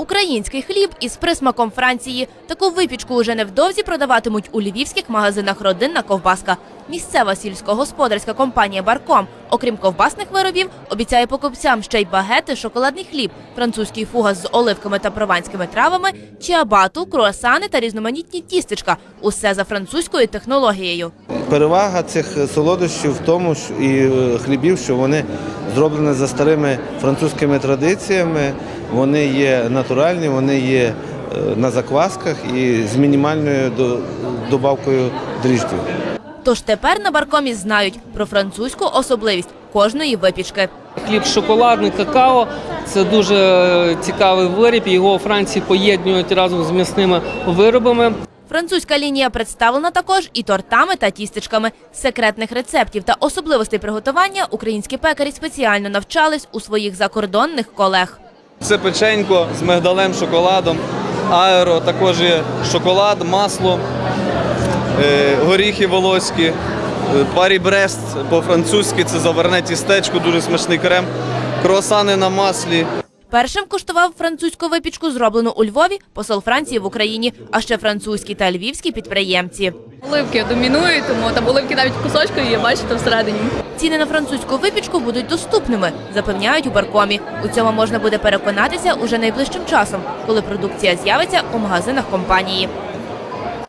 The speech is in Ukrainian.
Український хліб із присмаком Франції. Таку випічку уже невдовзі продаватимуть у львівських магазинах родинна ковбаска. Місцева сільськогосподарська компанія Барком, окрім ковбасних виробів, обіцяє покупцям ще й багети, шоколадний хліб, французький фугас з оливками та прованськими травами, чиабату, круасани та різноманітні тістечка. Усе за французькою технологією. Перевага цих солодощів в тому, і е, хлібів, що вони зроблені за старими французькими традиціями, вони є натуральні, вони є е, на заквасках і з мінімальною до- добавкою дріжджів. Тож тепер на баркомі знають про французьку особливість кожної випічки. Хліб шоколадний, какао це дуже цікавий виріб. Його у Франції поєднують разом з м'ясними виробами. Французька лінія представлена також і тортами та тістечками. Секретних рецептів та особливостей приготування українські пекарі спеціально навчались у своїх закордонних колег. Це печенько з мигдалем, шоколадом, аеро, також є шоколад, масло, е, горіхи волоські, е, парі брест по-французьки це заварне тістечко, дуже смачний крем, круасани на маслі. Першим куштував французьку випічку, зроблену у Львові, посол Франції в Україні, а ще французькі та львівські підприємці. Оливки домінують, тому там оливки навіть кусочкою є, бачите, всередині. Ціни на французьку випічку будуть доступними, запевняють у баркомі. У цьому можна буде переконатися уже найближчим часом, коли продукція з'явиться у магазинах компанії.